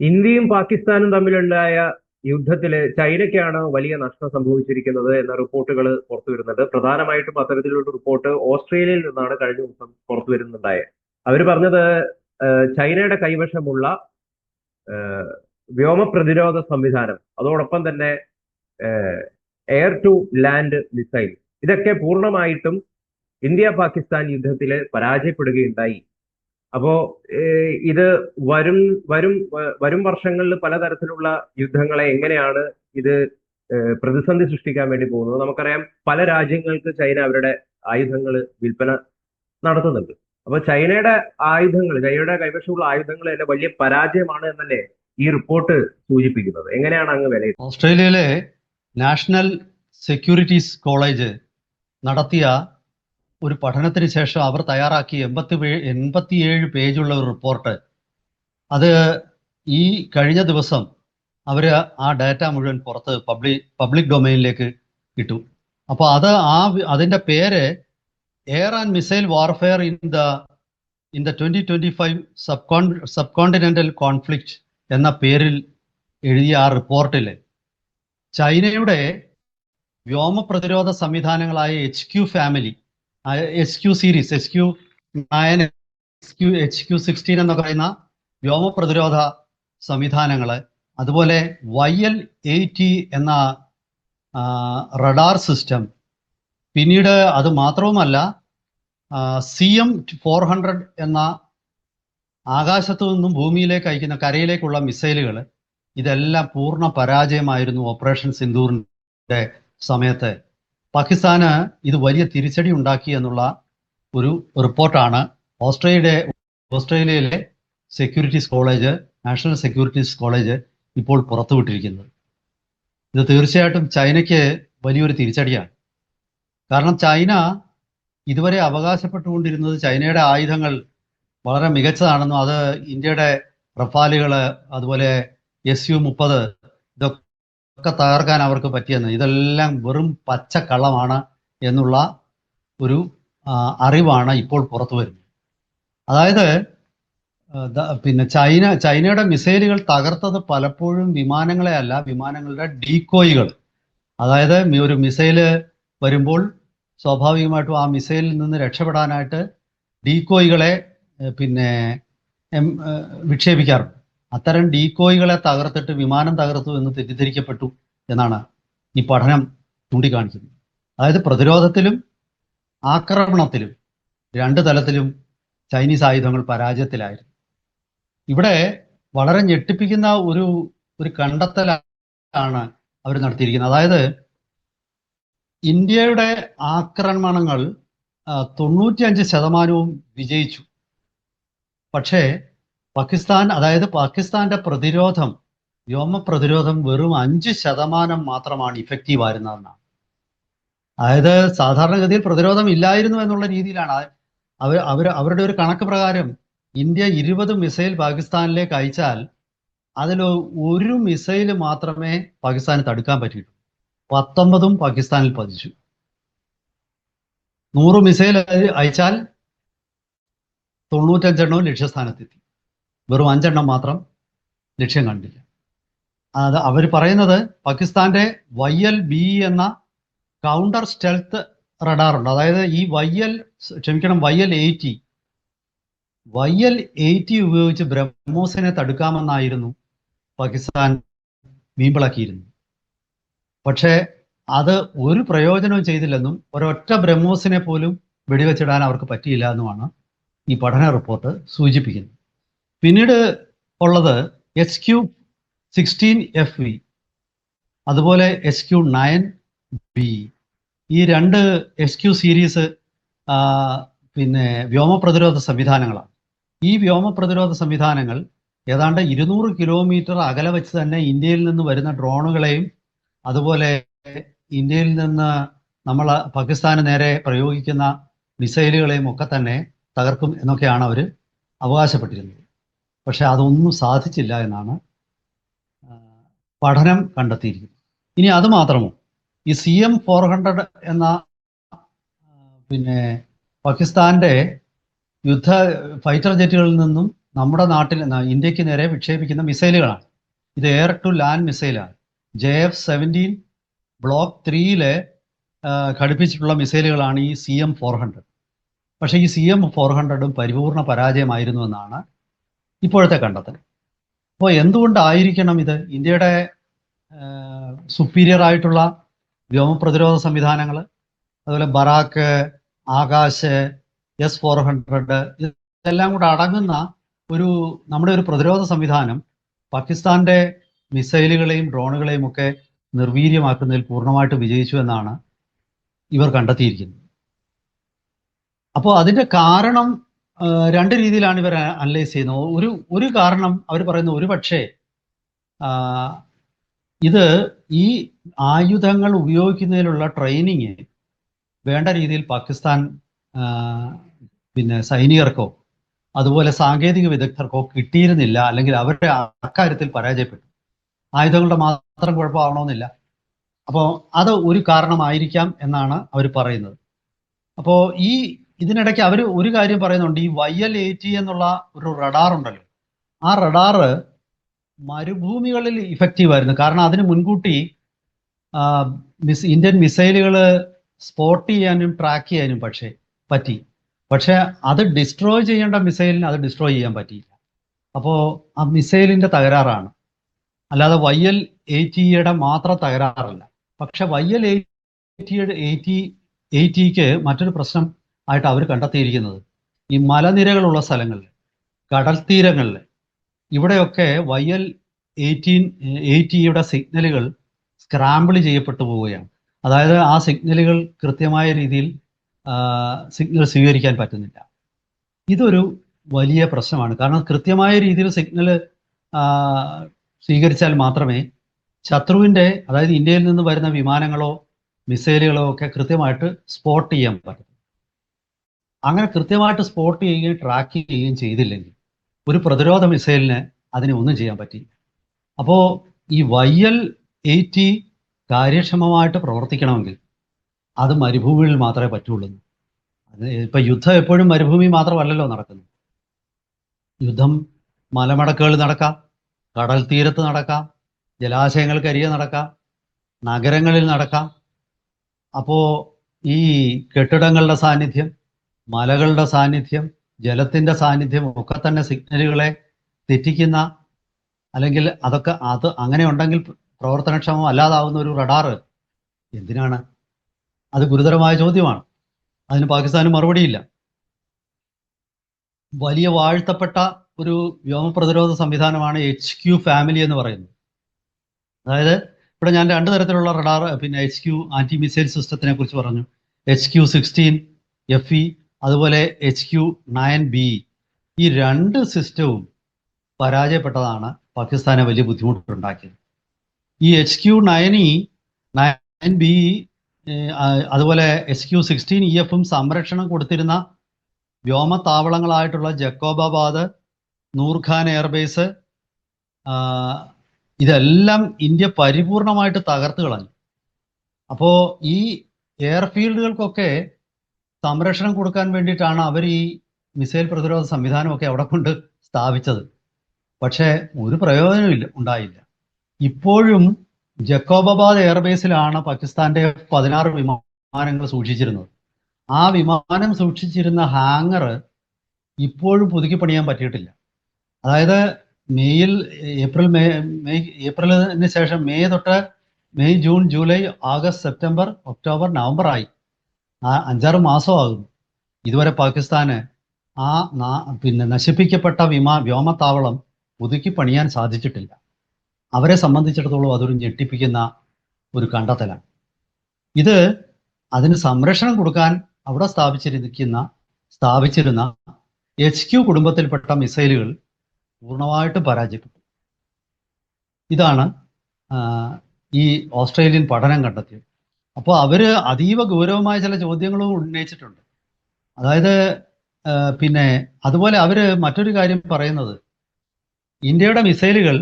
ഇന്ത്യയും പാകിസ്ഥാനും തമ്മിലുണ്ടായ യുദ്ധത്തിൽ ചൈനയ്ക്കാണ് വലിയ നഷ്ടം സംഭവിച്ചിരിക്കുന്നത് എന്ന റിപ്പോർട്ടുകൾ പുറത്തു വരുന്നുണ്ട് പ്രധാനമായിട്ടും അത്തരത്തിലുള്ള റിപ്പോർട്ട് ഓസ്ട്രേലിയയിൽ നിന്നാണ് കഴിഞ്ഞ ദിവസം പുറത്തു വരുന്നുണ്ടായത് അവർ പറഞ്ഞത് ചൈനയുടെ കൈവശമുള്ള വ്യോമ പ്രതിരോധ സംവിധാനം അതോടൊപ്പം തന്നെ എയർ ടു ലാൻഡ് മിസൈൽ ഇതൊക്കെ പൂർണമായിട്ടും ഇന്ത്യ പാകിസ്ഥാൻ യുദ്ധത്തിൽ പരാജയപ്പെടുകയുണ്ടായി. അപ്പോ ഇത് വരും വരും വരും വർഷങ്ങളിൽ പലതരത്തിലുള്ള യുദ്ധങ്ങളെ എങ്ങനെയാണ് ഇത് പ്രതിസന്ധി സൃഷ്ടിക്കാൻ വേണ്ടി പോകുന്നത്? നമുക്കറിയാം പല രാജ്യങ്ങൾക്ക് ചൈന അവരുടെ ആയുധങ്ങൾ വിൽപ്പന നടത്തുന്നുണ്ട്. അപ്പൊ ചൈനയുടെ ആയുധങ്ങൾ ചൈനയുടെ കൈവശമുള്ള ആയുധങ്ങൾ തന്നെ വലിയ പരാജയമാണ് എന്നല്ലേ ഈ റിപ്പോർട്ട് സൂചിപ്പിക്കുന്നത്. എങ്ങനെയാണ് അങ്ങ് വില ഓസ്ട്രേലിയയിലെ നാഷണൽ സെക്യൂരിറ്റീസ് കോളേജ് നടത്തിയ ഒരു പഠനത്തിന് ശേഷം അവർ തയ്യാറാക്കിയ എൺപത്തി എൺപത്തിയേഴ് പേജുള്ള ഒരു റിപ്പോർട്ട്. അത് ഈ കഴിഞ്ഞ ദിവസം അവർ ആ ഡാറ്റ മുഴുവൻ പുറത്ത് പബ്ലിക് പബ്ലിക് ഡൊമൈനിലേക്ക് ഇട്ടു. അപ്പോൾ അത് ആ അതിന്റെ പേര് air and missile warfare in the in the twenty twenty five sub con subcontinental conflict എന്ന പേരിൽ എഴുതിയ ആ റിപ്പോർട്ടിൽ ചൈനയുടെ വ്യോമ പ്രതിരോധ സംവിധാനങ്ങളായ H Q family H Q series H Q nine H Q H Q sixteen എന്ന് പറയുന്ന വ്യോമ പ്രതിരോധ സംവിധാനങ്ങൾ അതുപോലെ വൈ എൽ എയ്റ്റി എന്ന റഡാർ സിസ്റ്റം പിന്നീട് അത് മാത്രവുമല്ല സി എം ഫോർ ഹൺഡ്രഡ് എന്ന ആകാശത്തു നിന്നും ഭൂമിയിലേക്ക് അയക്കുന്ന കരയിലേക്കുള്ള മിസൈലുകൾ ഇതെല്ലാം പൂർണ പരാജയമായിരുന്നു ഓപ്പറേഷൻ സിന്ദൂറിന്റെ സമയത്ത്. പാകിസ്ഥാന് ഇത് വലിയ തിരിച്ചടി ഉണ്ടാക്കി എന്നുള്ള ഒരു റിപ്പോർട്ടാണ്. ഓസ്ട്രേലിയയുടെ ഓസ്ട്രേലിയയിലെ securities college national securities college ഇപ്പോൾ പുറത്തുവിട്ടിരിക്കുന്നത്. ഇത് തീർച്ചയായിട്ടും ചൈനയ്ക്ക് വലിയൊരു തിരിച്ചടിയാണ്. കാരണം ചൈന ഇതുവരെ അവകാശപ്പെട്ടുകൊണ്ടിരുന്നത് ചൈനയുടെ ആയുധങ്ങൾ വളരെ മികച്ചതാണെന്നും അത് ഇന്ത്യയുടെ റഫാലുകൾ അതുപോലെ എസ് യു മുപ്പത് ഇതൊക്കെ തകർക്കാൻ അവർക്ക് പറ്റിയെന്ന്. ഇതെല്ലാം വെറും പച്ചക്കള്ളമാണ് എന്നുള്ള ഒരു അറിവാണ് ഇപ്പോൾ പുറത്തു വരുന്നത്. അതായത് പിന്നെ ചൈന ചൈനയുടെ മിസൈലുകൾ തകർത്തത് പലപ്പോഴും വിമാനങ്ങളെ അല്ല വിമാനങ്ങളുടെ ഡീക്കോയികൾ അതായത് ഒരു മിസൈൽ വരുമ്പോൾ സ്വാഭാവികമായിട്ടും ആ മിസൈലിൽ നിന്ന് രക്ഷപ്പെടാനായിട്ട് ഡീക്കോയികളെ പിന്നെ വിക്ഷേപിക്കാറുണ്ട്. അത്തരം ഡീക്കോയികളെ തകർത്തിട്ട് വിമാനം തകർത്തു എന്ന് തെറ്റിദ്ധരിക്കപ്പെട്ടു എന്നാണ് ഈ പഠനം ചൂണ്ടിക്കാണിക്കുന്നത്. അതായത് പ്രതിരോധത്തിലും ആക്രമണത്തിലും രണ്ട് തലത്തിലും ചൈനീസ് ആയുധങ്ങൾ പരാജയത്തിലായിരുന്നു. ഇവിടെ വളരെ ഞെട്ടിപ്പിക്കുന്ന ഒരു ഒരു കണ്ടെത്തലാണ് അവർ നടത്തിയിരിക്കുന്നത്. അതായത് ഇന്ത്യയുടെ ആക്രമണങ്ങൾ തൊണ്ണൂറ്റിയഞ്ച് ശതമാനവും വിജയിച്ചു. പക്ഷേ പാകിസ്ഥാൻ അതായത് പാകിസ്ഥാന്റെ പ്രതിരോധം വ്യോമ പ്രതിരോധം വെറും അഞ്ച് ശതമാനം മാത്രമാണ് ഇഫക്റ്റീവ് ആയിരുന്നതെന്നാണ്. അതായത് സാധാരണഗതിയിൽ പ്രതിരോധം ഇല്ലായിരുന്നു എന്നുള്ള രീതിയിലാണ്. അവർ അവർ അവരുടെ ഒരു കണക്ക് പ്രകാരം ഇന്ത്യ ഇരുപത് മിസൈൽ പാകിസ്ഥാനിലേക്ക് അയച്ചാൽ അതിൽ ഒരു മിസൈൽ മാത്രമേ പാകിസ്ഥാന് തടുക്കാൻ പറ്റിയിട്ടുള്ളൂ. പത്തൊമ്പതും പാകിസ്ഥാനിൽ പതിച്ചു. നൂറ് മിസൈൽ അയച്ചാൽ തൊണ്ണൂറ്റഞ്ചെണ്ണവും ലക്ഷ്യസ്ഥാനത്തെത്തി. വെറും അഞ്ചെണ്ണം മാത്രം ലക്ഷ്യം കണ്ടില്ല. അത് അവർ പറയുന്നത് പാകിസ്ഥാന്റെ വൈ എൽ ബി എന്ന കൗണ്ടർ സ്റ്റെൽത്ത് റഡാറുണ്ട് അതായത് ഈ വൈ എൽ ക്ഷമിക്കണം Y L eighty. Y L eighty ഉപയോഗിച്ച് ബ്രഹ്മോസിനെ തടുക്കാമെന്നായിരുന്നു പാകിസ്ഥാൻ വീമ്പിളക്കിയിരുന്നു പക്ഷേ അത് ഒരു പ്രയോജനവും ചെയ്തില്ലെന്നും ഒരൊറ്റ ബ്രഹ്മോസിനെ പോലും വെടിവെച്ചിടാൻ അവർക്ക് പറ്റിയില്ല എന്നുമാണ് ഈ പഠന റിപ്പോർട്ട് സൂചിപ്പിക്കുന്നത്. പിന്നീട് ഉള്ളത് H Q sixteen F V അതുപോലെ എച്ച് ക്യൂ നയൻ ബി ഈ രണ്ട് എസ് ക്യൂ സീരീസ് പിന്നെ വ്യോമ പ്രതിരോധ സംവിധാനങ്ങളാണ്. ഈ വ്യോമ പ്രതിരോധ സംവിധാനങ്ങൾ ഏതാണ്ട് ഇരുന്നൂറ് കിലോമീറ്റർ അകലെ വെച്ച് തന്നെ ഇന്ത്യയിൽ നിന്ന് വരുന്ന ഡ്രോണുകളെയും അതുപോലെ ഇന്ത്യയിൽ നിന്ന് നമ്മൾ പാകിസ്ഥാന് നേരെ പ്രയോഗിക്കുന്ന മിസൈലുകളെയും ഒക്കെ തന്നെ തകർക്കും എന്നൊക്കെയാണ് അവർ അവകാശപ്പെട്ടിരുന്നത്. പക്ഷെ അതൊന്നും സാധിച്ചില്ല എന്നാണ് പഠനം കണ്ടെത്തിയിരിക്കുന്നത്. ഇനി അത് മാത്രമോ? ഈ സി എം ഫോർ ഹൺഡ്രഡ് എന്ന പിന്നെ പാകിസ്ഥാന്റെ യുദ്ധ ഫൈറ്റർ ജെറ്റുകളിൽ നിന്നും നമ്മുടെ നാട്ടിൽ ഇന്ത്യയ്ക്ക് നേരെ വിക്ഷേപിക്കുന്ന മിസൈലുകളാണ്. ഇത് എയർ ടു ലാൻഡ് മിസൈലാണ്. ജെ എഫ് സെവന്റീൻ ബ്ലോക്ക് ത്രീയിലെ ഘടിപ്പിച്ചിട്ടുള്ള മിസൈലുകളാണ് ഈ സി എം ഫോർ ഹൺഡ്രഡ്. പക്ഷേ ഈ സി എം ഫോർ ഹൺഡ്രഡും പരിപൂർണ പരാജയമായിരുന്നു എന്നാണ് ഇപ്പോഴത്തെ കണ്ടെത്തൽ. അപ്പോൾ എന്തുകൊണ്ടായിരിക്കണം ഇത്? ഇന്ത്യയുടെ സുപ്പീരിയർ ആയിട്ടുള്ള വ്യോമ പ്രതിരോധ സംവിധാനങ്ങൾ അതുപോലെ Barak Akash S four hundred ഇതെല്ലാം കൂടെ അടങ്ങുന്ന ഒരു നമ്മുടെ ഒരു പ്രതിരോധ സംവിധാനം പാകിസ്ഥാന്റെ മിസൈലുകളെയും ഡ്രോണുകളെയും ഒക്കെ നിർവീര്യമാക്കുന്നതിൽ പൂർണമായിട്ട് വിജയിച്ചു എന്നാണ് ഇവർ കണ്ടെത്തിയിരിക്കുന്നത്. അപ്പോൾ അതിന്റെ കാരണം രണ്ട് രീതിയിലാണ് ഇവർ അനലൈസ് ചെയ്യുന്നത്. ഒരു ഒരു കാരണം അവർ പറയുന്നത് ഒരു പക്ഷേ ഇത് ഈ ആയുധങ്ങൾ ഉപയോഗിക്കുന്നതിലുള്ള ട്രെയിനിങ് വേണ്ട രീതിയിൽ പാകിസ്ഥാൻ പിന്നെ സൈനികർക്കോ അതുപോലെ സാങ്കേതിക വിദഗ്ധർക്കോ കിട്ടിയിരുന്നില്ല അല്ലെങ്കിൽ അവരുടെ അക്കാര്യത്തിൽ പരാജയപ്പെട്ടു. ആയുധങ്ങളുടെ മാത്രം കുഴപ്പമാവണമെന്നില്ല. അപ്പോൾ അത് ഒരു കാരണമായിരിക്കാം എന്നാണ് അവർ പറയുന്നത്. അപ്പോൾ ഈ ഇതിനിടയ്ക്ക് അവർ ഒരു കാര്യം പറയുന്നുണ്ട്. ഈ വൈ എൽ എയ്റ്റി എന്നുള്ള ഒരു റഡാർ ഉണ്ടല്ലോ. ആ റഡാറ് മരുഭൂമികളിൽ ഇഫക്റ്റീവ് ആയിരുന്നു. കാരണം അതിന് മുൻകൂട്ടി മിസ് ഇന്ത്യൻ മിസൈലുകൾ സ്പോട്ട് ചെയ്യാനും ട്രാക്ക് ചെയ്യാനും പക്ഷേ പറ്റി. പക്ഷെ അത് ഡിസ്ട്രോയ് ചെയ്യേണ്ട മിസൈലിന് അത് ഡിസ്ട്രോയ് ചെയ്യാൻ പറ്റിയില്ല. അപ്പോൾ ആ മിസൈലിന്റെ തകരാറാണ്. അല്ലാതെ വൈ എൽ എയ്റ്റിയുടെ മാത്രം തകരാറല്ല. പക്ഷെ വൈ എൽ എയ്റ്റിയുടെ എയ്റ്റി എയ്റ്റിക്ക് മറ്റൊരു പ്രശ്നം ആയിട്ട് അവർ കണ്ടെത്തിയിരിക്കുന്നത്. ഈ മലനിരകളുള്ള സ്ഥലങ്ങളിൽ കടൽ തീരങ്ങളിൽ ഇവിടെയൊക്കെ വയൽ എയ്റ്റീൻ എയ്റ്റിയുടെ സിഗ്നലുകൾ സ്ക്രാമ്പിൾ ചെയ്യപ്പെട്ടു പോവുകയാണ്. അതായത് ആ സിഗ്നലുകൾ കൃത്യമായ രീതിയിൽ സിഗ്നൽ സ്വീകരിക്കാൻ പറ്റുന്നില്ല. ഇതൊരു വലിയ പ്രശ്നമാണ്. കാരണം കൃത്യമായ രീതിയിൽ സിഗ്നൽ സ്വീകരിച്ചാൽ മാത്രമേ ശത്രുവിന്റെ അതായത് ഇന്ത്യയിൽ നിന്ന് വരുന്ന വിമാനങ്ങളോ മിസൈലുകളോ ഒക്കെ കൃത്യമായിട്ട് സ്പോട്ട് ചെയ്യാൻ പറ്റും അങ്ങനെ കൃത്യമായിട്ട് സ്പോട്ട് ചെയ്യുകയും ട്രാക്ക് ചെയ്യുകയും ചെയ്തില്ലെങ്കിൽ ഒരു പ്രതിരോധ മിസൈലിന് അതിനെ ഒന്നും ചെയ്യാൻ പറ്റില്ല അപ്പോൾ ഈ വൈ എൽ എയ്റ്റി കാര്യക്ഷമമായിട്ട് പ്രവർത്തിക്കണമെങ്കിൽ അത് മരുഭൂമിയിൽ മാത്രമേ പറ്റുള്ളൂ. ഇപ്പൊ യുദ്ധം എപ്പോഴും മരുഭൂമി മാത്രമല്ലല്ലോ നടക്കുന്നത്. യുദ്ധം മലമടക്കുകളിൽ നടക്കാം കടൽ തീരത്ത് നടക്കാം ജലാശയങ്ങൾക്കരികെ നടക്കാം നഗരങ്ങളിൽ നടക്കാം. അപ്പോ ഈ കെട്ടിടങ്ങളുടെ സാന്നിധ്യം മലകളുടെ സാന്നിധ്യം ജലത്തിന്റെ സാന്നിധ്യം ഒക്കെ തന്നെ സിഗ്നലുകളെ തെറ്റിക്കുന്ന അല്ലെങ്കിൽ അതൊക്കെ അത് അങ്ങനെ ഉണ്ടെങ്കിൽ പ്രവർത്തനക്ഷമം അല്ലാതാവുന്ന ഒരു റഡാറ് എന്തിനാണ്? അത് ഗുരുതരമായ ചോദ്യമാണ്. അതിന് പാകിസ്ഥാന് മറുപടിയില്ല. വലിയ വാഴ്ത്തപ്പെട്ട ഒരു വ്യോമ പ്രതിരോധ സംവിധാനമാണ് എച്ച് ക്യു ഫാമിലി എന്ന് പറയുന്നത്. അതായത് ഇവിടെ ഞാൻ രണ്ട് തരത്തിലുള്ള റഡാർ പിന്നെ എച്ച് ക്യു ആന്റി മിസൈൽ സിസ്റ്റത്തിനെ കുറിച്ച് പറഞ്ഞു. H Q sixteen F E അതുപോലെ എച്ച് ക്യു നയൻ ബി ഈ രണ്ട് സിസ്റ്റവും പരാജയപ്പെട്ടതാണ്. പാകിസ്ഥാനെ വലിയ ബുദ്ധിമുട്ടുണ്ടാക്കിയത്. ഈ H Q nine E nine B അതുപോലെ എച്ച് ക്യു സിക്സ്റ്റീൻ ഇ എഫും സംരക്ഷണം കൊടുത്തിരുന്ന വ്യോമത്താവളങ്ങളായിട്ടുള്ള ജക്കോബാബാദ് നൂർഖാൻ എയർബേസ് ഇതെല്ലാം ഇന്ത്യ പരിപൂർണമായിട്ട് തകർത്ത് കളഞ്ഞു. അപ്പോ ഈ എയർഫീൽഡുകൾക്കൊക്കെ സംരക്ഷണം കൊടുക്കാൻ വേണ്ടിയിട്ടാണ് അവർ ഈ മിസൈൽ പ്രതിരോധ സംവിധാനമൊക്കെ അവിടെ കൊണ്ട് സ്ഥാപിച്ചത്. പക്ഷേ ഒരു പ്രയോജനമില്ല ഉണ്ടായില്ല. ഇപ്പോഴും ജക്കോബാബാദ് എയർബേസിലാണ് പാകിസ്ഥാന്റെ പതിനാറ് വിമാനങ്ങൾ സൂക്ഷിച്ചിരുന്നത്. ആ വിമാനം സൂക്ഷിച്ചിരുന്ന ഹാങ്ങർ ഇപ്പോഴും പുതുക്കി പണിയാൻ പറ്റിയിട്ടില്ല. അതായത് മെയ്യിൽ ഏപ്രിൽ മെയ് മെയ് ഏപ്രിലിന് ശേഷം മെയ് തൊട്ട് May June July August September October November ആയി. ആ അഞ്ചാറ് മാസമാകുന്നു ഇതുവരെ പാകിസ്ഥാന് ആ പിന്നെ നശിപ്പിക്കപ്പെട്ട വിമാ വ്യോമത്താവളം പുതുക്കി പണിയാൻ സാധിച്ചിട്ടില്ല. അവരെ സംബന്ധിച്ചിടത്തോളം അതൊരു ഞെട്ടിപ്പിക്കുന്ന ഒരു കണ്ടെത്തലാണ്. ഇത് അതിന് സംരക്ഷണം കൊടുക്കാൻ അവിടെ സ്ഥാപിച്ചിരിക്കുന്ന സ്ഥാപിച്ചിരുന്ന എച്ച് ക്യു കുടുംബത്തിൽപ്പെട്ട മിസൈലുകൾ പൂർണമായിട്ട് പരാജയപ്പെട്ടു. ഇതാണ് ഈ ഓസ്ട്രേലിയൻ പഠനം കണ്ടെത്തിയത്. അപ്പോൾ അവർ അതീവ ഗൗരവമായ ചില ചോദ്യങ്ങളും ഉന്നയിച്ചിട്ടുണ്ട്. അതായത് പിന്നെ അതുപോലെ അവർ മറ്റൊരു കാര്യം പറയുന്നത്. ഇന്ത്യയുടെ മിസൈലുകൾ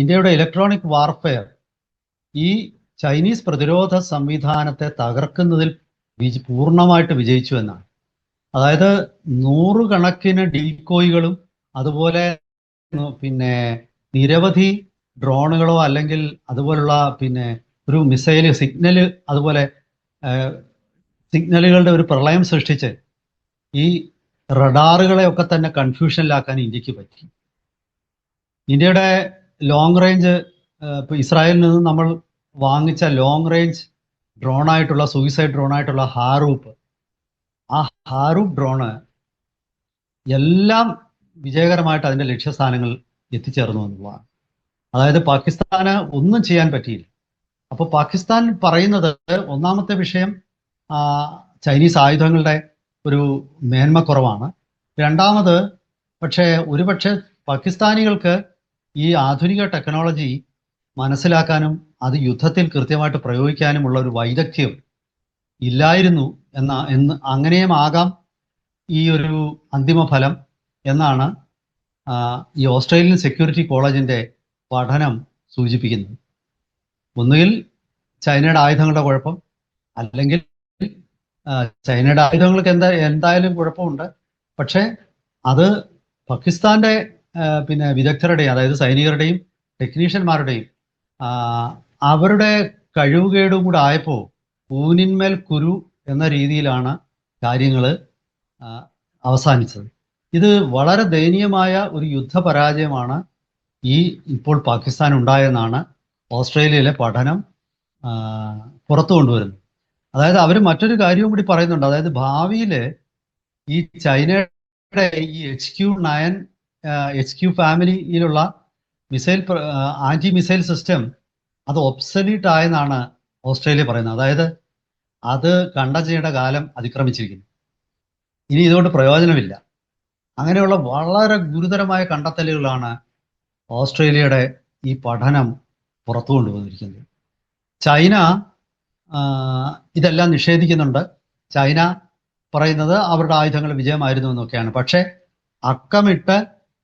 ഇന്ത്യയുടെ ഇലക്ട്രോണിക് വാർഫെയർ ഈ ചൈനീസ് പ്രതിരോധ സംവിധാനത്തെ തകർക്കുന്നതിൽ വിജ പൂർണമായിട്ട് വിജയിച്ചു എന്നാണ്. അതായത് നൂറുകണക്കിന് ഡീക്കോയികളും അതുപോലെ പിന്നെ നിരവധി ഡ്രോണുകളോ അല്ലെങ്കിൽ അതുപോലുള്ള പിന്നെ ഒരു മിസൈൽ സിഗ്നൽ അതുപോലെ സിഗ്നലുകളുടെ ഒരു പ്രളയം സൃഷ്ടിച്ച് ഈ റഡാറുകളെ ഒക്കെ തന്നെ കൺഫ്യൂഷനിലാക്കാൻ ഇന്ത്യയ്ക്ക് പറ്റി. ഇന്ത്യയുടെ ലോങ് റേഞ്ച് ഇപ്പൊ ഇസ്രായേലിൽ നിന്ന് നമ്മൾ വാങ്ങിച്ച ലോങ് റേഞ്ച് ഡ്രോൺ ആയിട്ടുള്ള സൂയിസൈഡ് ഡ്രോൺ ആയിട്ടുള്ള ഹാറൂപ്പ് ആ ഹാറൂപ്പ് ഡ്രോണ് എല്ലാം വിജയകരമായിട്ട് അതിന്റെ ലക്ഷ്യസ്ഥാനങ്ങൾ എത്തിച്ചേർന്നു എന്നുള്ളതാണ്. അതായത് പാകിസ്ഥാന് ഒന്നും ചെയ്യാൻ പറ്റിയില്ല. അപ്പോൾ പാകിസ്ഥാൻ പറയുന്നത് ഒന്നാമത്തെ വിഷയം ചൈനീസ് ആയുധങ്ങളുടെ ഒരു മേന്മ കുറവാണ്. രണ്ടാമത് പക്ഷേ ഒരുപക്ഷെ പാകിസ്ഥാനികൾക്ക് ഈ ആധുനിക ടെക്നോളജി മനസ്സിലാക്കാനും അത് യുദ്ധത്തിൽ കൃത്യമായിട്ട് പ്രയോഗിക്കാനുമുള്ള ഒരു വൈദഗ്ധ്യം ഇല്ലായിരുന്നു എന്ന എന്ന് അങ്ങനെയും ആകാം ഈ ഒരു അന്തിമ ഫലം എന്നാണ് ഈ ഓസ്ട്രേലിയൻ സെക്യൂരിറ്റി കോളേജിന്റെ പഠനം സൂചിപ്പിക്കുന്നത്. ഒന്നുകിൽ ചൈനയുടെ ആയുധങ്ങളുടെ കുഴപ്പം അല്ലെങ്കിൽ ചൈനയുടെ ആയുധങ്ങൾക്ക് എന്താ എന്തായാലും കുഴപ്പമുണ്ട്. പക്ഷേ അത് പാകിസ്ഥാന്റെ പിന്നെ വിദഗ്ധരുടെയും അതായത് സൈനികരുടെയും ടെക്നീഷ്യന്മാരുടെയും അവരുടെ കഴിവുകേടും കൂടെ ആയപ്പോൾ ഊനിന്മേൽ കുരു എന്ന രീതിയിലാണ് കാര്യങ്ങൾ അവസാനിച്ചത്. ഇത് വളരെ ദയനീയമായ ഒരു യുദ്ധ പരാജയമാണ് ഈ ഇപ്പോൾ പാകിസ്ഥാൻ ഉണ്ടായെന്നാണ് ഓസ്ട്രേലിയയിലെ പഠനം പുറത്തു കൊണ്ടുവരുന്നു. അതായത് അവർ മറ്റൊരു കാര്യവും കൂടി പറയുന്നുണ്ട്. അതായത് ഭാവിയിൽ ഈ ചൈനയുടെ ഈ H Q nine H Q ഫാമിലിയിലുള്ള missile anti missile system അത് ഒബ്സലീറ്റ് ആയെന്നാണ് ഓസ്ട്രേലിയ പറയുന്നത്. അതായത് അത് കണ്ടച്ചയുടെ കാലം അതിക്രമിച്ചിരിക്കുന്നു. ഇനി ഇതുകൊണ്ട് പ്രയോജനമില്ല. അങ്ങനെയുള്ള വളരെ ഗുരുതരമായ കണ്ടെത്തലുകളാണ് ഓസ്ട്രേലിയയുടെ ഈ പഠനം പുറത്തു കൊണ്ടുവന്നിരിക്കുന്നത് ചൈന ഇതെല്ലാം നിഷേധിക്കുന്നുണ്ട്. ചൈന പറയുന്നത് അവരുടെ ആയുധങ്ങൾ വിജയമായിരുന്നു എന്നൊക്കെയാണ്. പക്ഷേ അക്കമിട്ട്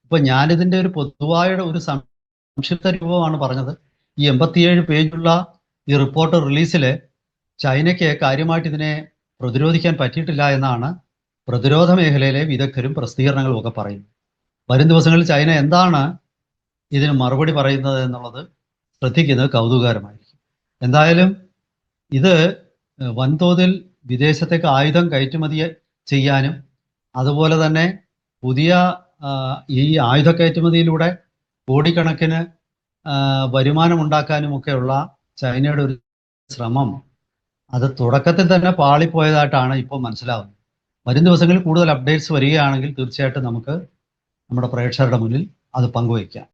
ഇപ്പൊ ഞാനിതിന്റെ ഒരു പൊതുവായ ഒരു സംക്ഷിപ്ത രൂപമാണ് പറഞ്ഞത്. ഈ എൺപത്തിയേഴ് പേജുള്ള ഈ റിപ്പോർട്ട് റിലീസിൽ ചൈനയ്ക്ക് കാര്യമായിട്ട് ഇതിനെ പ്രതിരോധിക്കാൻ പറ്റിയിട്ടില്ല എന്നാണ് പ്രതിരോധ മേഖലയിലെ വിദഗ്ധരും പ്രസിദ്ധീകരണങ്ങളും ഒക്കെ പറയുന്നത്. വരും ദിവസങ്ങളിൽ ചൈന എന്താണ് ഇതിന് മറുപടി പറയുന്നത് എന്നുള്ളത് ശ്രദ്ധിക്കുന്നത് കൗതുകകരമായിരിക്കും. എന്തായാലും ഇത് വൻതോതിൽ വിദേശത്തേക്ക് ആയുധം കയറ്റുമതി ചെയ്യാനും അതുപോലെ തന്നെ പുതിയ ഈ ആയുധ കയറ്റുമതിയിലൂടെ കോടിക്കണക്കിന് വരുമാനമുണ്ടാക്കാനുമൊക്കെയുള്ള ചൈനയുടെ ഒരു ശ്രമം അത് തുടക്കത്തിൽ തന്നെ പാളിപ്പോയതായിട്ടാണ് ഇപ്പോൾ മനസ്സിലാവുന്നത്. വരും ദിവസങ്ങളിൽ കൂടുതൽ അപ്ഡേറ്റ്സ് വരികയാണെങ്കിൽ തീർച്ചയായിട്ടും നമുക്ക് നമ്മുടെ പ്രേക്ഷകരുടെ മുന്നിൽ അത് പങ്കുവയ്ക്കാം.